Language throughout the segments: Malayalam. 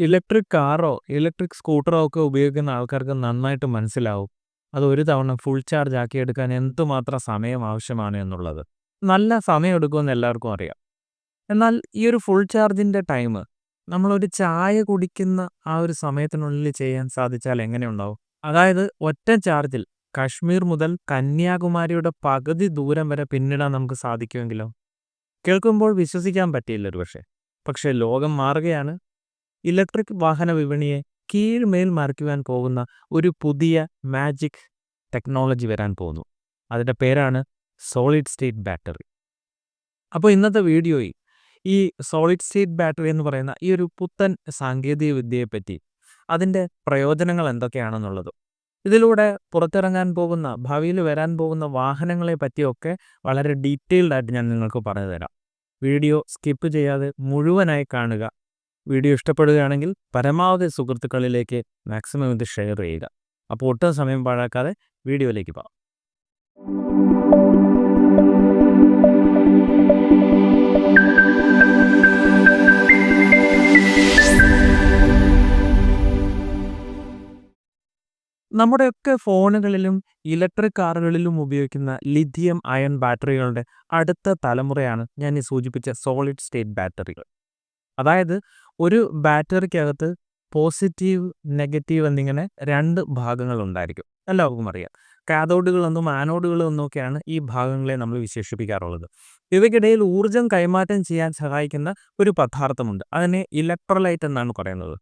ഇലക്ട്രിക് കാറോ, ഇലക്ട്രിക് സ്കൂട്ടറോ ഒക്കെ ഉപയോഗിക്കുന്ന ആൾക്കാർക്ക് നന്നായിട്ട് മനസ്സിലാവും. അത് ഒരു തവണ ഫുൾ ചാർജ് ആക്കിയെടുക്കാൻ എന്തുമാത്രം സമയം ആവശ്യമാണ് എന്നുള്ളത്. നല്ല സമയം എടുക്കുമെന്ന് എല്ലാവർക്കും അറിയാം. എന്നാൽ ഈ ഒരു ഫുൾ ചാർജിന്റെ ടൈം നമ്മളൊരു ചായ കുടിക്കുന്ന ആ ഒരു സമയത്തിനുള്ളിൽ ചെയ്യാൻ സാധിച്ചാൽ എങ്ങനെയുണ്ടാവും? അതായത് ഒറ്റ ചാർജിൽ കാശ്മീർ മുതൽ കന്യാകുമാരിയുടെ പകുതി ദൂരം വരെ പിന്നിടാൻ നമുക്ക് സാധിക്കുമെങ്കിലോ? കേൾക്കുമ്പോൾ വിശ്വസിക്കാൻ പറ്റില്ല ഒരു പക്ഷേ ലോകം മാറുകയാണ്. ഇലക്ട്രിക് വാഹന വിപണിയെ കീഴ്മേൽ മറിക്കുവാൻ പോകുന്ന ഒരു പുതിയ മാജിക് ടെക്നോളജി വരാൻ പോകുന്നു. അതിന്റെ പേരാണ് സോളിഡ് സ്റ്റേറ്റ് ബാറ്ററി. അപ്പോൾ ഇന്നത്തെ വീഡിയോയിൽ ഈ സോളിഡ് സ്റ്റേറ്റ് ബാറ്ററി എന്ന് പറയുന്ന ഈ ഒരു പുത്തൻ സാങ്കേതിക വിദ്യയെപ്പറ്റി അതിന്റെ പ്രയോജനങ്ങൾ എന്തൊക്കെയാണെന്നുള്ളത് ഇതിലൂടെ പുറത്തിറങ്ങാൻ പോകുന്ന ഭാവിയിൽ വരാൻ പോകുന്ന വാഹനങ്ങളെ പറ്റിയൊക്കെ വളരെ ഡീറ്റെയിൽഡ് ആയിട്ട് ഞാൻ നിങ്ങൾക്ക് പറഞ്ഞു തരാം. വീഡിയോ സ്കിപ്പ് ചെയ്യാതെ മുഴുവനായി കാണുക. വീഡിയോ ഇഷ്ടപ്പെടുകയാണെങ്കിൽ പരമാവധി സുഹൃത്തുക്കളിലേക്ക് മാക്സിമം ഇത് ഷെയർ ചെയ്യുക. അപ്പോൾ ഒട്ടും സമയം പാഴാക്കാതെ വീഡിയോയിലേക്ക് പോകാം. നമ്മുടെയൊക്കെ ഫോണുകളിലും ഇലക്ട്രിക് കാറുകളിലും ഉപയോഗിക്കുന്ന ലിഥിയം അയൺ ബാറ്ററികളുടെ അടുത്ത തലമുറയാണ് ഞാൻ ഈ സൂചിപ്പിച്ച സോളിഡ് സ്റ്റേറ്റ് ബാറ്ററികൾ. അതായത് ഒരു ബാറ്ററിക്കകത്ത് പോസിറ്റീവ്, നെഗറ്റീവ് എന്നിങ്ങനെ രണ്ട് ഭാഗങ്ങൾ ഉണ്ടായിരിക്കും എല്ലാവർക്കും അറിയാം. കാഥോഡുകളെന്നും ആനോഡുകളും ഒക്കെയാണ് ഈ ഭാഗങ്ങളെ നമ്മൾ വിശേഷിപ്പിക്കാറുള്ളത്. ഇവയ്ക്കിടയിൽ ഊർജം കൈമാറ്റം ചെയ്യാൻ സഹായിക്കുന്ന ഒരു പദാർത്ഥമുണ്ട്. അതിനെ ഇലക്ട്രോലൈറ്റ് എന്നാണ് പറയുന്നത്.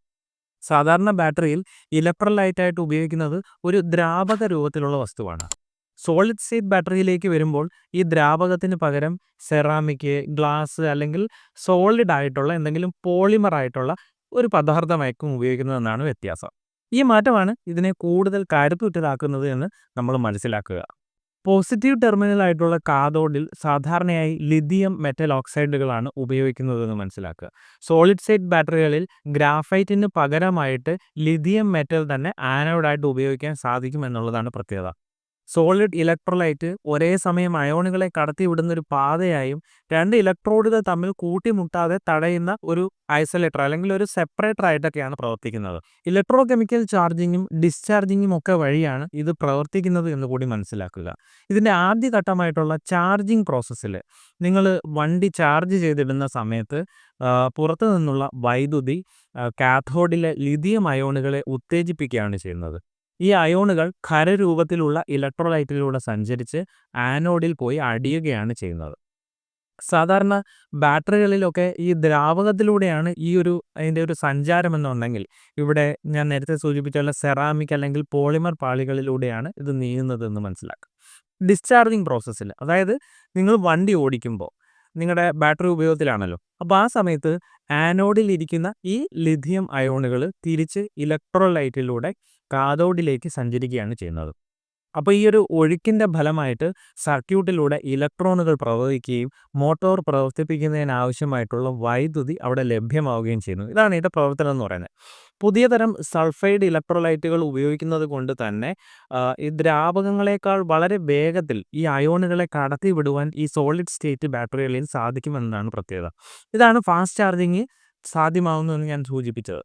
സാധാരണ ബാറ്ററിയിൽ ഇലക്ട്രോലൈറ്റായിട്ട് ഉപയോഗിക്കുന്നത് ഒരു ദ്രാവക രൂപത്തിലുള്ള വസ്തുവാണ്. സോളിഡ് സ്റ്റേറ്റ് ബാറ്ററിയിലേക്ക് വരുമ്പോൾ ഈ ദ്രാവകത്തിന് പകരം സെറാമിക്, ഗ്ലാസ് അല്ലെങ്കിൽ സോളിഡ് ആയിട്ടുള്ള എന്തെങ്കിലും പോളിമർ ആയിട്ടുള്ള ഒരു പദാർത്ഥമായിരിക്കും ഉപയോഗിക്കുന്നതെന്നാണ് വ്യത്യാസം. ഈ മാറ്റമാണ് ഇതിനെ കൂടുതൽ കരുത്തുറ്റതാക്കുന്നത് എന്ന് നമ്മൾ മനസ്സിലാക്കുക. പോസിറ്റീവ് ടെർമിനൽ ആയിട്ടുള്ള കാഥോഡിൽ സാധാരണയായി ലിഥിയം മെറ്റൽ ഓക്സൈഡുകളാണ് ഉപയോഗിക്കുന്നതെന്ന് മനസ്സിലാക്കുക. സോളിഡ് സ്റ്റേറ്റ് ബാറ്ററികളിൽ ഗ്രാഫൈറ്റിന് പകരമായിട്ട് ലിഥിയം മെറ്റൽ തന്നെ ആനോഡായിട്ട് ഉപയോഗിക്കാൻ സാധിക്കും എന്നുള്ളതാണ് പ്രത്യേകത. സോളിഡ് ഇലക്ട്രോലൈറ്റ് ഒരേ സമയം അയോണുകളെ കടത്തിവിടുന്ന ഒരു പാതയായും രണ്ട് ഇലക്ട്രോഡുകൾ തമ്മിൽ കൂട്ടിമുട്ടാതെ തടയുന്ന ഒരു ഐസൊലേറ്റർ അല്ലെങ്കിൽ ഒരു സെപ്പറേറ്റർ ആയിട്ടൊക്കെയാണ് പ്രവർത്തിക്കുന്നത്. ഇലക്ട്രോ കെമിക്കൽ ചാർജിങ്ങും ഡിസ്ചാർജിങ്ങും ഒക്കെ വഴിയാണ് ഇത് പ്രവർത്തിക്കുന്നത് എന്ന് കൂടി മനസ്സിലാക്കുക. ഇതിന്റെ ആദ്യ ഘട്ടമായിട്ടുള്ള ചാർജിങ് പ്രോസസ്സിൽ നിങ്ങൾ വണ്ടി ചാർജ് ചെയ്തിടുന്ന സമയത്ത് പുറത്തു നിന്നുള്ള വൈദ്യുതി കാഥോഡിലെ ലിഥിയം അയോണുകളെ ഉത്തേജിപ്പിക്കുകയാണ് ചെയ്യുന്നത്. ഈ അയോണുകൾ ഖരരൂപത്തിലുള്ള ഇലക്ട്രോലൈറ്റിലൂടെ സഞ്ചരിച്ച് ആനോഡിൽ പോയി അടിയുകയാണ് ചെയ്യുന്നത്. സാധാരണ ബാറ്ററികളിലൊക്കെ ഈ ദ്രാവകത്തിലൂടെയാണ് ഈ ഒരു അതിന്റെ ഒരു സഞ്ചാരം എന്നുണ്ടെങ്കിൽ ഇവിടെ ഞാൻ നേരത്തെ സൂചിപ്പിച്ച പോലെ സെറാമിക് അല്ലെങ്കിൽ പോളിമർ പാളികളിലൂടെയാണ് ഇത് നീങ്ങുന്നതെന്ന് മനസ്സിലാക്കുക. ഡിസ്ചാർജിങ് പ്രോസസ്സിൽ അതായത് നിങ്ങൾ വണ്ടി ഓടിക്കുമ്പോൾ നിങ്ങളുടെ ബാറ്ററി ഉപയോഗത്തിലാണല്ലോ. അപ്പോൾ ആ സമയത്ത് ആനോഡിൽ ഇരിക്കുന്ന ഈ ലിഥിയം അയോണുകൾ തിരിച്ച് ഇലക്ട്രോലൈറ്റിലൂടെ കാഥോഡിലേക്ക് സഞ്ചരിക്കുകയാണ് ചെയ്യുന്നത്. അപ്പോൾ ഈ ഒരു ഒഴുക്കിന്റെ ഫലമായിട്ട് സർക്യൂട്ടിലൂടെ ഇലക്ട്രോണുകൾ പ്രവഹിക്കുകയും മോട്ടോർ പ്രവർത്തിപ്പിക്കുന്നതിനാവശ്യമായിട്ടുള്ള വൈദ്യുതി അവിടെ ലഭ്യമാവുകയും ചെയ്യുന്നു. ഇതാണ് ഇതിന്റെ പ്രവർത്തനം എന്ന് പറയുന്നത്. പുതിയ തരം സൾഫൈഡ് ഇലക്ട്രോലൈറ്റുകൾ ഉപയോഗിക്കുന്നത് കൊണ്ട് തന്നെ ഈ ദ്രാവകങ്ങളെക്കാൾ വളരെ വേഗത്തിൽ ഈ അയോണുകളെ കടത്തിവിടുവാൻ ഈ സോളിഡ് സ്റ്റേറ്റ് ബാറ്ററികളിൽ സാധിക്കുമെന്നതാണ് പ്രത്യേകത. ഇതാണ് ഫാസ്റ്റ് ചാർജിങ് സാധ്യമാവുന്നതെന്ന് ഞാൻ സൂചിപ്പിച്ചത്.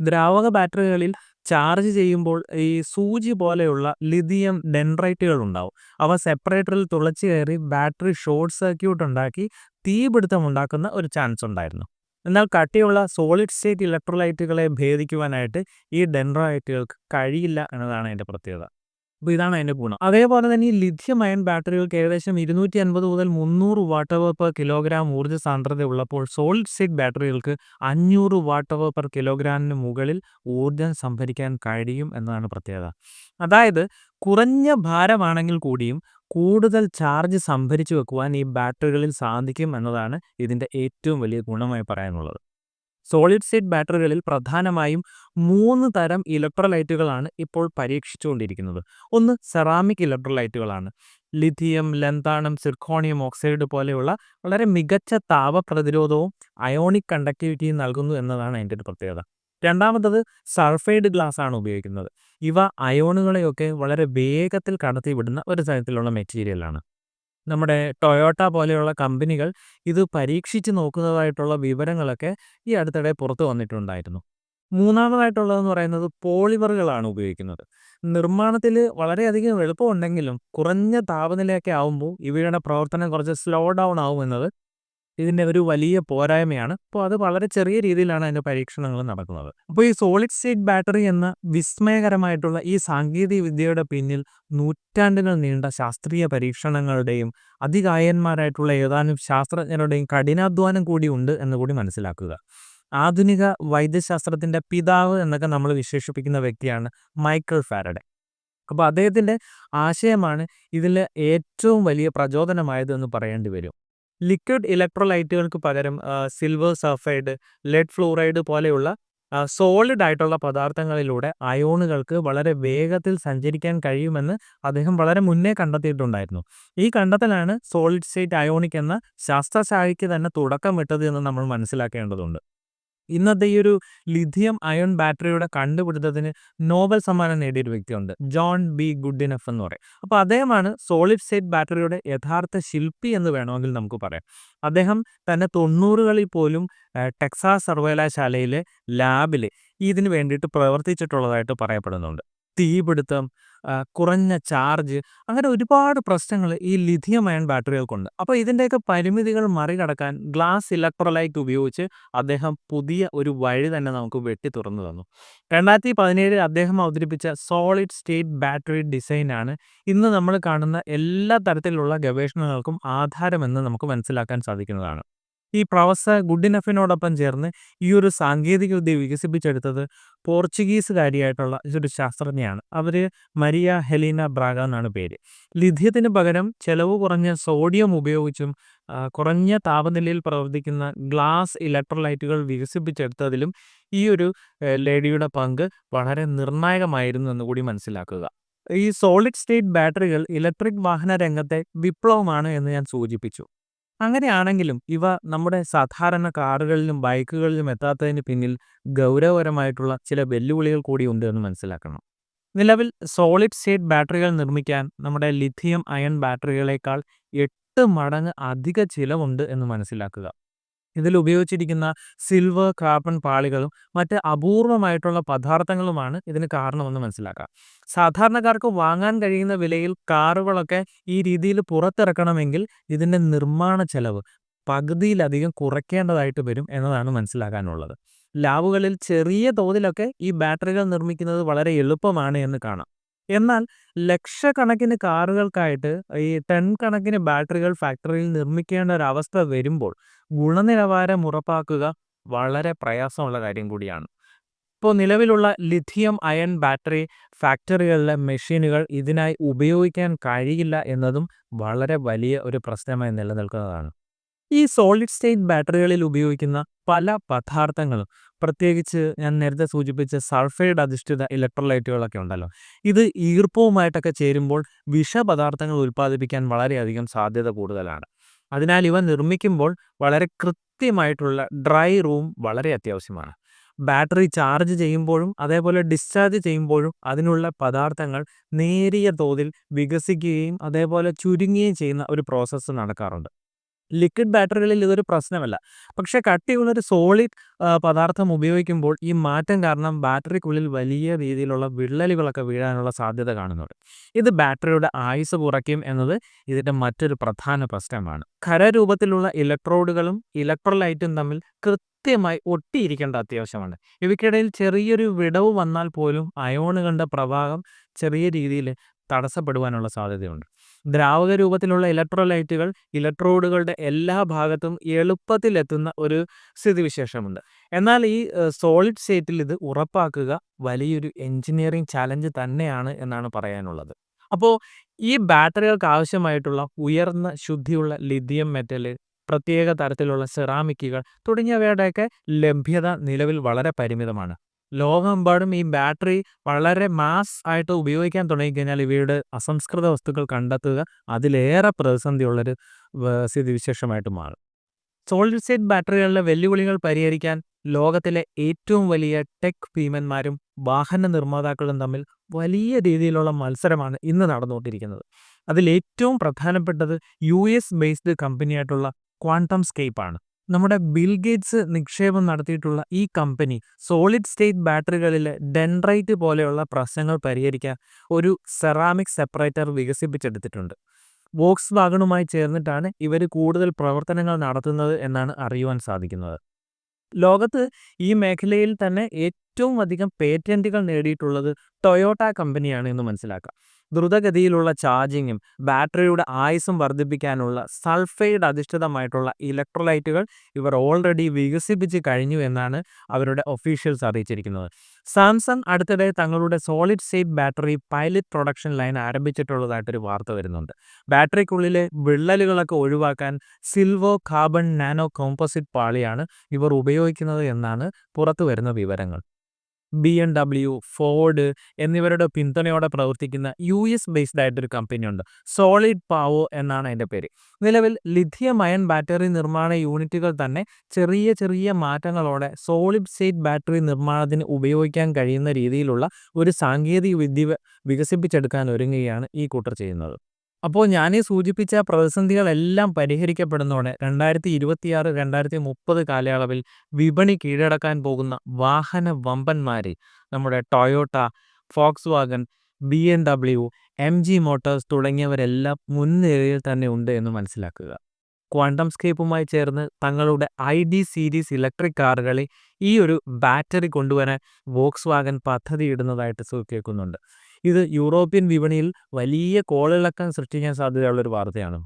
ദ്രാവക ബാറ്ററികളിൽ ചാർജ് ചെയ്യുമ്പോൾ ഈ സൂചി പോലെയുള്ള ലിഥിയം ഡെൻഡ്രൈറ്റുകൾ ഉണ്ടാവും. അവ സെപ്പറേറ്ററിൽ തുളച്ചു കയറി ബാറ്ററി ഷോർട്ട് സർക്യൂട്ട് ഉണ്ടാക്കി തീപിടുത്തം ഉണ്ടാക്കുന്ന ഒരു ചാൻസ് ഉണ്ടായിരുന്നു. എന്നാൽ കട്ടിയുള്ള സോളിഡ് സ്റ്റേറ്റ് ഇലക്ട്രോലൈറ്റുകളെ ഭേദിക്കുവാനായിട്ട് ഈ ഡെൻഡ്രൈറ്റുകൾക്ക് കഴിയില്ല എന്നതാണ് അതിന്റെ പ്രത്യേകത. അപ്പോൾ ഇതാണ് അതിന്റെ ഗുണം. അതേപോലെ തന്നെ ഈ ലിഥിയം അയൺ ബാറ്ററികൾക്ക് ഏകദേശം 250 മുതൽ 300 വാട്ട് അവർ പെർ കിലോഗ്രാം ഊർജ സാന്ദ്രത ഉള്ളപ്പോൾ സോളിഡ് സ്റ്റേറ്റ് ബാറ്ററികൾക്ക് 500 വാട്ട് അവർ പെർ കിലോഗ്രാമിന് മുകളിൽ ഊർജം സംഭരിക്കാൻ കഴിയും എന്നതാണ് പ്രത്യേകത. അതായത് കുറഞ്ഞ ഭാരമാണെങ്കിൽ കൂടിയും കൂടുതൽ ചാർജ് സംഭരിച്ചു വെക്കുവാൻ ഈ ബാറ്ററികളിൽ സാധിക്കും എന്നതാണ് ഇതിന്റെ ഏറ്റവും വലിയ ഗുണമായി പറയാനുള്ളത്. സോളിഡ് സ്റ്റേറ്റ് ബാറ്ററികളിൽ പ്രധാനമായും മൂന്ന് തരം ഇലക്ട്രോലൈറ്റുകളാണ് ഇപ്പോൾ പരീക്ഷിച്ചുകൊണ്ടിരിക്കുന്നത്. ഒന്ന് സെറാമിക് ഇലക്ട്രോലൈറ്റുകളാണ്. ലിഥിയം, ലെന്താണം സിർക്കോണിയം ഓക്സൈഡ് പോലെയുള്ള വളരെ മികച്ച താപപ്രതിരോധവും അയോണിക് കണ്ടക്ടിവിറ്റിയും നൽകുന്നു എന്നതാണ് അതിന്റെ ഒരു പ്രത്യേകത. രണ്ടാമത്തത് സൾഫൈഡ് ഗ്ലാസ് ആണ് ഉപയോഗിക്കുന്നത്. ഇവ അയോണുകളെയൊക്കെ വളരെ വേഗത്തിൽ കടത്തിവിടുന്ന ഒരു തരത്തിലുള്ള മെറ്റീരിയലാണ്. നമ്മുടെ ടൊയോട്ട പോലെയുള്ള കമ്പനികൾ ഇത് പരീക്ഷിച്ച് നോക്കുന്നതായിട്ടുള്ള വിവരങ്ങളൊക്കെ ഈ അടുത്തിടെ പുറത്തു വന്നിട്ടുണ്ടായിരുന്നു. മൂന്നാമതായിട്ടുള്ളതെന്ന് പറയുന്നത് പോളിമറുകളാണ് ഉപയോഗിക്കുന്നത് നിർമ്മാണത്തിൽ വളരെയധികം എളുപ്പമുണ്ടെങ്കിലും കുറഞ്ഞ താപനിലയൊക്കെ ആവുമ്പോൾ ഇവയുടെ പ്രവർത്തനം കുറച്ച് സ്ലോ ഡൗൺ ആവുമെന്നത് ഇതിന്റെ ഒരു വലിയ പോരായ്മയാണ്. അപ്പോൾ അത് വളരെ ചെറിയ രീതിയിലാണ് അതിന്റെ പരീക്ഷണങ്ങൾ നടക്കുന്നത്. അപ്പോൾ ഈ സോളിഡ് സ്റ്റേറ്റ് ബാറ്ററി എന്ന വിസ്മയകരമായിട്ടുള്ള ഈ സാങ്കേതിക വിദ്യയുടെ പിന്നിൽ നൂറ്റാണ്ടുകൾ നീണ്ട ശാസ്ത്രീയ പരീക്ഷണങ്ങളുടെയും അതികായന്മാരായിട്ടുള്ള ഏതാനും ശാസ്ത്രജ്ഞരുടെയും കഠിനാധ്വാനം കൂടി ഉണ്ട് എന്ന് കൂടി മനസ്സിലാക്കുക. ആധുനിക വൈദ്യശാസ്ത്രത്തിന്റെ പിതാവ് എന്നൊക്കെ നമ്മൾ വിശേഷിപ്പിക്കുന്ന വ്യക്തിയാണ് മൈക്കിൾ ഫാരഡെ. അപ്പോൾ അദ്ദേഹത്തിന്റെ ആശയമാണ് ഇതിൽ ഏറ്റവും വലിയ പ്രചോദനമായത് എന്ന് പറയേണ്ടി വരും. ലിക്വിഡ് ഇലക്ട്രോലൈറ്റുകൾക്ക് പകരം സിൽവർ സൾഫൈഡ് ലെഡ് ഫ്ലൂറൈഡ് പോലെയുള്ള സോളിഡ് ആയിട്ടുള്ള പദാർത്ഥങ്ങളിലൂടെ അയോണുകൾക്ക് വളരെ വേഗത്തിൽ സഞ്ചരിക്കാൻ കഴിയുമെന്ന് അദ്ദേഹം വളരെ മുന്നേ കണ്ടെത്തിയിട്ടുണ്ടായിരുന്നു. ഈ കണ്ടെത്തലാണ് സോളിഡ് സ്റ്റേറ്റ് അയോണിക് എന്ന ശാസ്ത്രശാഖയ്ക്ക് തന്നെ തുടക്കമിട്ടത് എന്ന് നമ്മൾ മനസ്സിലാക്കേണ്ടതുണ്ട്. ഇന്നത്തെ ഈ ഒരു ലിഥിയം അയൺ ബാറ്ററിയുടെ കണ്ടുപിടുത്തത്തിന് നോബൽ സമ്മാനം നേടിയ നേടിയൊരു വ്യക്തിയുണ്ട്. John B. ഗുഡിനഫ് എന്ന് പറയും. അപ്പോൾ അദ്ദേഹമാണ് സോളിഡ് സ്റ്റേറ്റ് ബാറ്ററിയുടെ യഥാർത്ഥ ശില്പി എന്ന് വേണമെങ്കിൽ നമുക്ക് പറയാം. അദ്ദേഹം തന്നെ തൊണ്ണൂറുകളിൽ പോലും ടെക്സാസ് സർവകലാശാലയിലെ ലാബിൽ ഇതിന് വേണ്ടിയിട്ട് പ്രവർത്തിച്ചിട്ടുള്ളതായിട്ട് പറയപ്പെടുന്നുണ്ട്. തീപിടുത്തം കുറഞ്ഞ ചാർജ് അങ്ങനെ ഒരുപാട് പ്രശ്നങ്ങൾ ഈ ലിഥിയം അയൺ ബാറ്ററികൾക്കുണ്ട്. അപ്പോൾ ഇതിന്റെയൊക്കെ പരിമിതികൾ മറികടക്കാൻ ഗ്ലാസ് ഇലക്ട്രോലൈറ്റ് ഉപയോഗിച്ച് അദ്ദേഹം പുതിയ ഒരു വഴി തന്നെ നമുക്ക് വെട്ടി തുറന്നു തന്നു. രണ്ടായിരത്തി പതിനേഴിൽ അദ്ദേഹം അവതരിപ്പിച്ച സോളിഡ് സ്റ്റേറ്റ് ബാറ്ററി ഡിസൈനാണ് ഇന്ന് നമ്മൾ കാണുന്ന എല്ലാ തരത്തിലുള്ള ഗവേഷണങ്ങൾക്കും ആധാരമെന്ന് നമുക്ക് മനസ്സിലാക്കാൻ സാധിക്കുന്നതാണ്. ഈ പ്രൊഫസർ ഗുഡിനഫിനോടൊപ്പം ചേർന്ന് ഈ ഒരു സാങ്കേതികവിദ്യ വികസിപ്പിച്ചെടുത്തത് പോർച്ചുഗീസുകാരിയായിട്ടുള്ള ഒരു ശാസ്ത്രജ്ഞയാണ്. അവർ മരിയ ഹെലീന ബ്രാഗ എന്നാണ് പേര്. ലിഥിയത്തിന് പകരം ചെലവ് കുറഞ്ഞ സോഡിയം ഉപയോഗിച്ചും കുറഞ്ഞ താപനിലയിൽ പ്രവർത്തിക്കുന്ന ഗ്ലാസ് ഇലക്ട്രോലൈറ്റുകൾ വികസിപ്പിച്ചെടുത്തതിലും ഈ ഒരു ലേഡിയുടെ പങ്ക് വളരെ നിർണായകമായിരുന്നു എന്ന് കൂടി മനസ്സിലാക്കുക. ഈ സോളിഡ് സ്റ്റേറ്റ് ബാറ്ററികൾ ഇലക്ട്രിക് വാഹന രംഗത്തെ വിപ്ലവമാണ് എന്ന് ഞാൻ സൂചിപ്പിച്ചു. അങ്ങനെയാണെങ്കിലും ഇവ നമ്മുടെ സാധാരണ കാറുകളിലും ബൈക്കുകളിലും എത്താത്തതിന് പിന്നിൽ ഗൗരവപരമായിട്ടുള്ള ചില വെല്ലുവിളികൾ കൂടി ഉണ്ട് എന്ന് മനസ്സിലാക്കണം. നിലവിൽ സോളിഡ് സ്റ്റേറ്റ് ബാറ്ററികൾ നിർമ്മിക്കാൻ നമ്മുടെ ലിഥിയം അയൺ ബാറ്ററികളേക്കാൾ എട്ട് മടങ്ങ് അധിക ചിലവുണ്ട് എന്ന് മനസ്സിലാക്കുക. ഇതിൽ ഉപയോഗിച്ചിരിക്കുന്ന സിൽവർ കാർബൺ പാളികളും മറ്റ് അപൂർവമായിട്ടുള്ള പദാർത്ഥങ്ങളുമാണ് ഇതിന് കാരണമെന്ന് മനസ്സിലാക്കാം. സാധാരണക്കാർക്ക് വാങ്ങാൻ കഴിയുന്ന വിലയിൽ കാറുകളൊക്കെ ഈ രീതിയിൽ പുറത്തിറക്കണമെങ്കിൽ ഇതിന്റെ നിർമ്മാണ ചെലവ് പകുതിയിലധികം കുറയ്ക്കേണ്ടതായിട്ട് വരും എന്നതാണ് മനസ്സിലാക്കാനുള്ളത്. ലാബുകളിൽ ചെറിയ തോതിലൊക്കെ ഈ ബാറ്ററികൾ നിർമ്മിക്കുന്നത് വളരെ എളുപ്പമാണ് എന്ന് കാണാം. എന്നാൽ ലക്ഷക്കണക്കിന് കാറുകൾക്കായിട്ട് ഈ ടൺ കണക്കിന് ബാറ്ററികൾ ഫാക്ടറിയിൽ നിർമ്മിക്കേണ്ട ഒരു അവസ്ഥ വരുമ്പോൾ ഗുണനിലവാരം ഉറപ്പാക്കുക വളരെ പ്രയാസമുള്ള കാര്യം കൂടിയാണ്. ഇപ്പോൾ നിലവിലുള്ള ലിഥിയം അയൺ ബാറ്ററി ഫാക്ടറികളിലെ മെഷീനുകൾ ഇതിനായി ഉപയോഗിക്കാൻ കഴിയില്ല എന്നതും വളരെ വലിയ ഒരു പ്രശ്നമായി നിലനിൽക്കുന്നതാണ്. ഈ സോളിഡ് സ്റ്റേറ്റ് ബാറ്ററികളിൽ ഉപയോഗിക്കുന്ന പല പദാർത്ഥങ്ങളും പ്രത്യേകിച്ച് ഞാൻ നേരത്തെ സൂചിപ്പിച്ച സൾഫൈഡ് അധിഷ്ഠിത ഇലക്ട്രോലൈറ്റുകളൊക്കെ ഉണ്ടല്ലോ. ഇത് ഈർപ്പവുമായിട്ടൊക്കെ ചേരുമ്പോൾ വിഷപദാർത്ഥങ്ങൾ ഉൽപ്പാദിപ്പിക്കാൻ വളരെയധികം സാധ്യത കൂടുതലാണ്. അതിനാൽ ഇവ നിർമ്മിക്കുമ്പോൾ വളരെ കൃത്യമായിട്ടുള്ള ഡ്രൈ റൂം വളരെ അത്യാവശ്യമാണ്. ബാറ്ററി ചാർജ് ചെയ്യുമ്പോഴും അതേപോലെ ഡിസ്ചാർജ് ചെയ്യുമ്പോഴും അതിനുള്ള പദാർത്ഥങ്ങൾ നേരിയ തോതിൽ വികസിക്കുകയും അതേപോലെ ചുരുങ്ങുകയും ചെയ്യുന്ന ഒരു പ്രോസസ്സ് നടക്കാറുണ്ട്. ലിക്വിഡ് ബാറ്ററികളിൽ ഇതൊരു പ്രശ്നമല്ല. പക്ഷെ പക്ഷേ കട്ടിയുള്ളൊരു സോളിഡ് പദാർത്ഥം ഉപയോഗിക്കുമ്പോൾ ഈ മാറ്റം കാരണം ബാറ്ററിക്കുള്ളിൽ വലിയ രീതിയിലുള്ള വിള്ളലുകളൊക്കെ വീഴാനുള്ള സാധ്യത കാണുന്നുണ്ട്. ഇത് ബാറ്ററിയുടെ ആയുസ് കുറയ്ക്കും എന്നത് ഇതിന്റെ മറ്റൊരു പ്രധാന പ്രശ്നമാണ്. ഖരരൂപത്തിലുള്ള ഇലക്ട്രോഡുകളും ഇലക്ട്രോലൈറ്റും തമ്മിൽ കൃത്യമായി ഒട്ടിയിരിക്കേണ്ട അത്യാവശ്യമാണ്. ഇവയ്ക്കിടയിൽ ചെറിയൊരു വിടവ് വന്നാൽ പോലും അയോണുകളുടെ പ്രവാഹം ചെറിയ രീതിയിൽ തടസ്സപ്പെടുവാനുള്ള സാധ്യതയുണ്ട്. ദ്രാവക രൂപത്തിലുള്ള ഇലക്ട്രോലൈറ്റുകൾ ഇലക്ട്രോഡുകളുടെ എല്ലാ ഭാഗത്തും എളുപ്പത്തിൽ എത്തുന്ന ഒരു സ്ഥിതിവിശേഷമുണ്ട്. എന്നാൽ ഈ സോളിഡ് സ്റ്റേറ്റിൽ ഇത് ഉറപ്പാക്കുക വലിയൊരു എഞ്ചിനീയറിംഗ് ചാലഞ്ച് തന്നെയാണ് എന്നാണ് പറയാനുള്ളത്. അപ്പോൾ ഈ ബാറ്ററികൾക്ക് ആവശ്യമായിട്ടുള്ള ഉയർന്ന ശുദ്ധിയുള്ള ലിഥിയം മെറ്റൽ പ്രത്യേക തരത്തിലുള്ള സെറാമിക്കുകൾ തുടങ്ങിയവയുടെയൊക്കെ ലഭ്യത നിലവിൽ വളരെ പരിമിതമാണ്. ലോകമെമ്പാടും ഈ ബാറ്ററി വളരെ മാസ് ആയിട്ട് ഉപയോഗിക്കാൻ തുടങ്ങിക്കഴിഞ്ഞാൽ ഇവയുടെ അസംസ്കൃത വസ്തുക്കൾ കണ്ടെത്തുക അതിലേറെ പ്രതിസന്ധിയുള്ളൊരു സ്ഥിതിവിശേഷമായിട്ട് മാറും. സോളിഡ് സ്റ്റേറ്റ് ബാറ്ററികളിലെ വെല്ലുവിളികൾ പരിഹരിക്കാൻ ലോകത്തിലെ ഏറ്റവും വലിയ ടെക് ഭീമന്മാരും വാഹന നിർമ്മാതാക്കളും തമ്മിൽ വലിയ രീതിയിലുള്ള മത്സരമാണ് ഇന്ന് നടന്നുകൊണ്ടിരിക്കുന്നത്. അതിൽ ഏറ്റവും പ്രധാനപ്പെട്ടത് യു എസ് ബേസ്ഡ് കമ്പനിയായിട്ടുള്ള ക്വാണ്ടം സ്കേപ്പാണ്. നമ്മുടെ ബിൽ ഗേറ്റ്സ് നിക്ഷേപം നടത്തിയിട്ടുള്ള ഈ കമ്പനി സോളിഡ് സ്റ്റേറ്റ് ബാറ്ററികളിൽ ഡെൻഡ്രൈറ്റ് പോലെയുള്ള പ്രശ്നങ്ങൾ പരിഹരിക്കാൻ ഒരു സെറാമിക് സെപ്പറേറ്റർ വികസിപ്പിച്ചെടുത്തിട്ടുണ്ട്. വോക്സ് വാഗണുമായി ചേർന്നിട്ടാണ് ഇവർ കൂടുതൽ പ്രവർത്തനങ്ങൾ നടത്തുന്നത് എന്നാണ് അറിയുവാൻ സാധിക്കുന്നത്. ലോകത്ത് ഈ മേഖലയിൽ തന്നെ ഏറ്റവും അധികം പേറ്റന്റുകൾ നേടിയിട്ടുള്ളത് ടൊയോട്ട കമ്പനിയാണ് എന്ന് മനസ്സിലാക്കാം. ദ്രുതഗതിയിലുള്ള ചാർജിങ്ങും ബാറ്ററിയുടെ ആയുസും വർദ്ധിപ്പിക്കാനുള്ള സൾഫൈഡ് അധിഷ്ഠിതമായിട്ടുള്ള ഇലക്ട്രോലൈറ്റുകൾ ഇവർ ഓൾറെഡി വികസിപ്പിച്ച് കഴിഞ്ഞു എന്നാണ് അവരുടെ ഒഫീഷ്യൽസ് അറിയിച്ചിരിക്കുന്നത്. സാംസങ് അടുത്തിടെ തങ്ങളുടെ solid state battery pilot production line ആരംഭിച്ചിട്ടുള്ളതായിട്ടൊരു വാർത്ത വരുന്നുണ്ട്. ബാറ്ററിക്കുള്ളിലെ വിള്ളലുകളൊക്കെ ഒഴിവാക്കാൻ സിൽവോ കാർബൺ നാനോ കോമ്പോസിറ്റ് പാളിയാണ് ഇവർ ഉപയോഗിക്കുന്നത് എന്നാണ് പുറത്തു വരുന്ന വിവരങ്ങൾ. ബി എം ഡബ്ല്യു ഫോർഡ് എന്നിവരുടെ പിന്തുണയോടെ പ്രവർത്തിക്കുന്ന യു എസ് ബേസ്ഡ് ആയിട്ടൊരു കമ്പനിയുണ്ട് സോളിഡ് പാവോ എന്നാണ് അതിന്റെ പേര്. നിലവിൽ ലിഥിയം അയൺ ബാറ്ററി നിർമ്മാണ യൂണിറ്റുകൾ തന്നെ ചെറിയ ചെറിയ മാറ്റങ്ങളോടെ സോളിഡ് സ്റ്റേറ്റ് ബാറ്ററി നിർമ്മാണത്തിന് ഉപയോഗിക്കാൻ കഴിയുന്ന രീതിയിലുള്ള ഒരു സാങ്കേതിക വിദ്യ വികസിപ്പിച്ചെടുക്കാൻ ഒരുങ്ങുകയാണ് ഈ കൂട്ടർ ചെയ്യുന്നത്. അപ്പോൾ ഞാൻ ഈ സൂചിപ്പിച്ച പ്രതിസന്ധികളെല്ലാം പരിഹരിക്കപ്പെടുന്നതോടെ രണ്ടായിരത്തി ഇരുപത്തിയാറ് രണ്ടായിരത്തി മുപ്പത് കാലയളവിൽ വിപണി കീഴടക്കാൻ പോകുന്ന വാഹന വമ്പന്മാരെ നമ്മുടെ Toyota Volkswagen B M W M G Motors തുടങ്ങിയവരെല്ലാം മുൻനിരയിൽ തന്നെ ഉണ്ട് എന്ന് മനസ്സിലാക്കുക. ക്വാണ്ടം സ്കേപ്പുമായി ചേർന്ന് തങ്ങളുടെ ഐ ഡി സീരീസ് ഇലക്ട്രിക് കാറുകളിൽ ഈ ഒരു ബാറ്ററി കൊണ്ടുവരാൻ വോക്സ് വാഗൻ പദ്ധതിയിടുന്നതായിട്ട് കേൾക്കുന്നുണ്ട് ഇത് യൂറോപ്യൻ വിപണിയിൽ വലിയ കോളിളക്കം സൃഷ്ടിക്കാൻ സാധ്യതയുള്ള ഒരു വാർത്തയാണ്.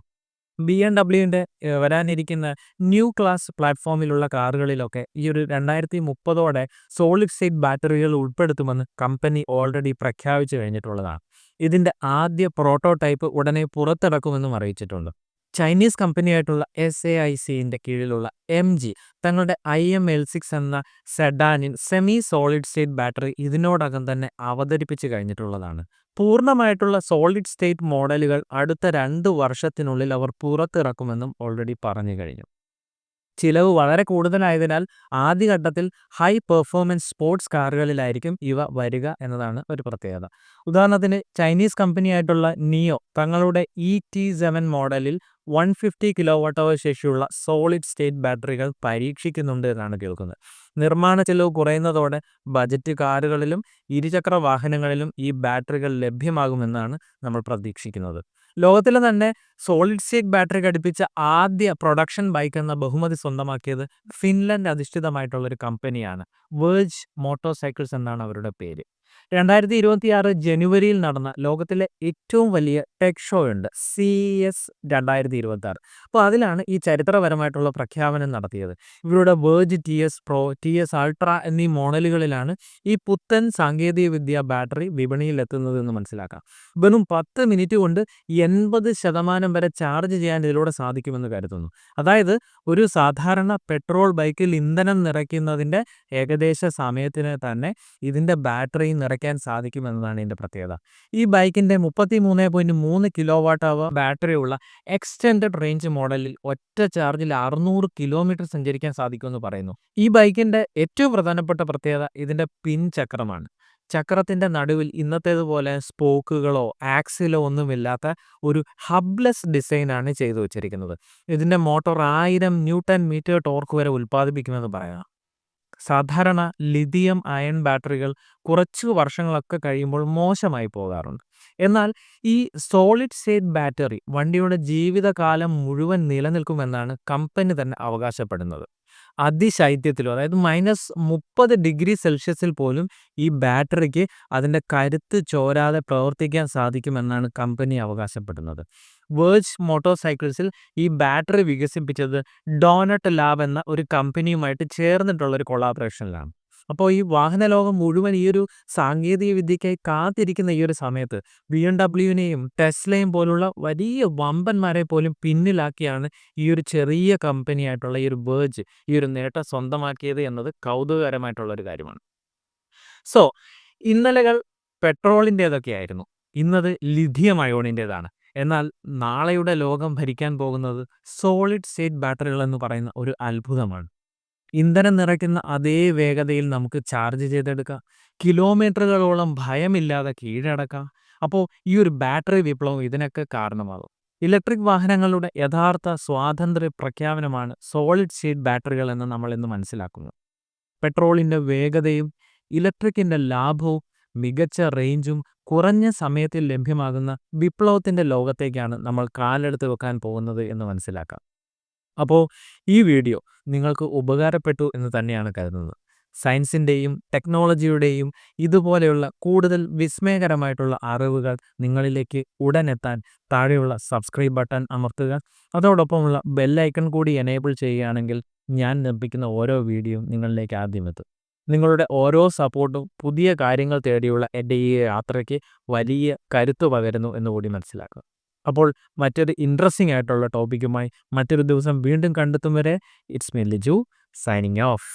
ബി എം ഡബ്ല്യുവിന്റെ വരാനിരിക്കുന്ന ന്യൂ ക്ലാസ് പ്ലാറ്റ്ഫോമിലുള്ള കാറുകളിലൊക്കെ ഈ ഒരു രണ്ടായിരത്തി മുപ്പതോടെ സോളിഡ് സ്റ്റേറ്റ് ബാറ്ററികൾ ഉൾപ്പെടുത്തുമെന്ന് കമ്പനി ഓൾറെഡി പ്രഖ്യാപിച്ചു കഴിഞ്ഞിട്ടുള്ളതാണ്. ഇതിന്റെ ആദ്യ പ്രോട്ടോടൈപ്പ് ഉടനെ പുറത്തിറക്കുമെന്നും അറിയിച്ചിട്ടുണ്ട്. ചൈനീസ് കമ്പനിയായിട്ടുള്ള എസ് എ ഐ സിന്റെ കീഴിലുള്ള എം ജി തങ്ങളുടെ ഐ എം എൽ സിക്സ് എന്ന സെഡാനിൻ സെമി സോളിഡ് സ്റ്റേറ്റ് ബാറ്ററി ഇതിനോടകം തന്നെ അവതരിപ്പിച്ച് കഴിഞ്ഞിട്ടുള്ളതാണ്. പൂർണമായിട്ടുള്ള സോളിഡ് സ്റ്റേറ്റ് മോഡലുകൾ അടുത്ത രണ്ട് വർഷത്തിനുള്ളിൽ അവർ പുറത്തിറക്കുമെന്നും ഓൾറെഡി പറഞ്ഞു കഴിഞ്ഞു. ചിലവ് വളരെ കൂടുതലായതിനാൽ ആദ്യഘട്ടത്തിൽ ഹൈ പെർഫോമൻസ് സ്പോർട്സ് കാറുകളിലായിരിക്കും ഇവ വരിക എന്നതാണ് ഒരു പ്രത്യേകത. ഉദാഹരണത്തിന് ചൈനീസ് കമ്പനിയായിട്ടുള്ള നിയോ തങ്ങളുടെ ഇ ടി സെവൻ മോഡലിൽ വൺ ഫിഫ്റ്റി കിലോ വാട്ട് ശേഷിയുള്ള സോളിഡ് സ്റ്റേറ്റ് ബാറ്ററികൾ പരീക്ഷിക്കുന്നുണ്ട് എന്നാണ് കേൾക്കുന്നത്. നിർമ്മാണ ചെലവ് കുറയുന്നതോടെ ബജറ്റ് കാറുകളിലും ഇരുചക്ര വാഹനങ്ങളിലും ഈ ബാറ്ററികൾ ലഭ്യമാകുമെന്നാണ് നമ്മൾ പ്രതീക്ഷിക്കുന്നത്. ലോകത്തിലെ തന്നെ സോളിഡ് സ്റ്റേറ്റ് ബാറ്ററി ഘടിപ്പിച്ച ആദ്യ പ്രൊഡക്ഷൻ ബൈക്ക് എന്ന ബഹുമതി സ്വന്തമാക്കിയത് ഫിൻലൻഡ് അധിഷ്ഠിതമായിട്ടുള്ള ഒരു കമ്പനിയാണ് വേർജ് മോട്ടോർ സൈക്കിൾസ് എന്നാണ് അവരുടെ പേര്. രണ്ടായിരത്തി ഇരുപത്തിയാറ് ജനുവരിയിൽ നടന്ന ലോകത്തിലെ ഏറ്റവും വലിയ ടെക് ഷോ ഉണ്ട് സി എസ് രണ്ടായിരത്തി ഇരുപത്തി ആറ് അപ്പോൾ അതിലാണ് ഈ ചരിത്രപരമായിട്ടുള്ള പ്രഖ്യാപനം നടത്തിയത്. ഇവരുടെ Verge T S pro T S ultra എന്നീ മോഡലുകളിലാണ് ഈ പുത്തൻ സാങ്കേതികവിദ്യ ബാറ്ററി വിപണിയിൽ എത്തുന്നത് എന്ന് മനസ്സിലാക്കാം. വെറും പത്ത് മിനിറ്റ് കൊണ്ട് എൺപത് ശതമാനം വരെ ചാർജ് ചെയ്യാൻ ഇതിലൂടെ സാധിക്കുമെന്ന് കരുതുന്നു. അതായത് ഒരു സാധാരണ പെട്രോൾ ബൈക്കിൽ ഇന്ധനം നിറയ്ക്കുന്നതിന്റെ ഏകദേശ സമയത്തിന് തന്നെ ഇതിന്റെ ബാറ്ററി നിറയ്ക്കാൻ സാധിക്കുമെന്നതാണ് ഇതിന്റെ പ്രത്യേകത. ഈ ബൈക്കിന്റെ മുപ്പത്തി മൂന്ന് പോയിന്റ് മൂന്ന് കിലോ വാട്ട് അവർ ബാറ്ററിയുള്ള എക്സ്റ്റെൻഡഡ് റേഞ്ച് മോഡലിൽ ഒറ്റ ചാർജിൽ അറുന്നൂറ് കിലോമീറ്റർ സഞ്ചരിക്കാൻ സാധിക്കുമെന്ന് പറയുന്നു. ഈ ബൈക്കിന്റെ ഏറ്റവും പ്രധാനപ്പെട്ട പ്രത്യേകത ഇതിന്റെ പിൻ ചക്രമാണ്. ചക്രത്തിന്റെ നടുവിൽ ഇന്നത്തേതുപോലെ സ്പോക്കുകളോ ആക്സിലോ ഒന്നുമില്ലാത്ത ഒരു ഹബ്ലെസ് ഡിസൈനാണ് ചെയ്തു വച്ചിരിക്കുന്നത്. ഇതിന്റെ മോട്ടോർ ആയിരം ന്യൂട്ടൺ മീറ്റർ ടോർക്ക് വരെ ഉൽപ്പാദിപ്പിക്കുമെന്ന് പറയാം. സാധാരണ ലിഥിയം അയൺ ബാറ്ററികൾ കുറച്ചു വർഷങ്ങളൊക്കെ കഴിയുമ്പോൾ മോശമായി പോകാറുണ്ട്. എന്നാൽ ഈ സോളിഡ് സ്റ്റേറ്റ് ബാറ്ററി വണ്ടിയുടെ ജീവിതകാലം മുഴുവൻ നിലനിൽക്കുമെന്നാണ് കമ്പനി തന്നെ അവകാശപ്പെടുന്നത്. അതിശൈത്യത്തിലും അതായത് മൈനസ് മുപ്പത് ഡിഗ്രി സെൽഷ്യസിൽ പോലും ഈ ബാറ്ററിക്ക് അതിന്റെ കരുത്ത് ചോരാതെ പ്രവർത്തിക്കാൻ സാധിക്കുമെന്നാണ് കമ്പനി അവകാശപ്പെടുന്നത്. വേർജ് മോട്ടോർസൈക്കിൾസിൽ ഈ ബാറ്ററി വികസിപ്പിച്ചത് ഡോനട്ട് ലാബ് എന്ന ഒരു കമ്പനിയുമായിട്ട് ചേർന്നിട്ടുള്ള ഒരു കൊളാബറേഷനിലാണ് അപ്പോൾ ഈ വാഹന ലോകം മുഴുവൻ ഈ ഒരു സാങ്കേതിക വിദ്യയ്ക്കായി കാത്തിരിക്കുന്ന ഈ ഒരു സമയത്ത് ബി എം ഡബ്ല്യുവിനെയും ടെസ്ലയും പോലുള്ള വലിയ വമ്പന്മാരെ പോലും പിന്നിലാക്കിയാണ് ഈ ഒരു ചെറിയ കമ്പനിയായിട്ടുള്ള ഈ ഒരു ബേജ് ഈ ഒരു നേട്ടം സ്വന്തമാക്കിയത് എന്നത് കൗതുകകരമായിട്ടുള്ള ഒരു കാര്യമാണ്. സോ ഇന്നലകൾ പെട്രോളിന്റെതൊക്കെ ആയിരുന്നു ഇന്നത് ലിഥിയം അയോണിന്റേതാണ്. എന്നാൽ നാളെയുടെ ലോകം ഭരിക്കാൻ പോകുന്നത് സോളിഡ് സ്റ്റേറ്റ് ബാറ്ററികൾ എന്ന് പറയുന്ന ഒരു അത്ഭുതമാണ്. ഇന്ധനം നിറയ്ക്കുന്ന അതേ വേഗതയിൽ നമുക്ക് ചാർജ് ചെയ്തെടുക്കാം. കിലോമീറ്ററുകളോളം ഭയമില്ലാതെ കീഴടക്കാം. അപ്പോൾ ഈ ഒരു ബാറ്ററി വിപ്ലവം ഇതിനൊക്കെ കാരണമാകും. ഇലക്ട്രിക് വാഹനങ്ങളുടെ യഥാർത്ഥ സ്വാതന്ത്ര്യ പ്രഖ്യാപനമാണ് സോളിഡ് സ്റ്റേറ്റ് ബാറ്ററികൾ എന്ന് നമ്മൾ ഇന്ന് മനസ്സിലാക്കുന്നത് പെട്രോളിന്റെ വേഗതയും ഇലക്ട്രിക്കിന്റെ ലാഭവും മികച്ച റേഞ്ചും കുറഞ്ഞ സമയത്തിൽ ലഭ്യമാകുന്ന വിപ്ലവത്തിന്റെ ലോകത്തേക്കാണ് നമ്മൾ കാലെടുത്ത് വെക്കാൻ പോകുന്നത് എന്ന് മനസ്സിലാക്കാം. അപ്പോൾ ഈ വീഡിയോ നിങ്ങൾക്ക് ഉപകാരപ്പെട്ടു എന്ന് തന്നെയാണ് കരുതുന്നത്. സയൻസിന്റെയും ടെക്നോളജിയുടെയും ഇതുപോലെയുള്ള കൂടുതൽ വിസ്മയകരമായിട്ടുള്ള അറിവുകൾ നിങ്ങളിലേക്ക് ഉടനെത്താൻ താഴെയുള്ള സബ്സ്ക്രൈബ് ബട്ടൺ അമർത്തുക. അതോടൊപ്പമുള്ള ബെല്ലൈക്കൺ കൂടി എനേബിൾ ചെയ്യുകയാണെങ്കിൽ ഞാൻ നിർമ്മിക്കുന്ന ഓരോ വീഡിയോയും നിങ്ങളിലേക്ക് ആദ്യം എത്തും. നിങ്ങളുടെ ഓരോ സപ്പോർട്ടും പുതിയ കാര്യങ്ങൾ തേടിയുള്ള എന്റെ ഈ യാത്രയ്ക്ക് വലിയ കരുത്തു പകരുന്നു എന്ന് കൂടി മനസ്സിലാക്കുക. അപ്പോൾ മറ്റൊരു ഇൻട്രസ്റ്റിംഗ് ആയിട്ടുള്ള ടോപ്പിക്കുമായി മറ്റൊരു ദിവസം വീണ്ടും കണ്ടെത്തും വരെ it's me Liju signing off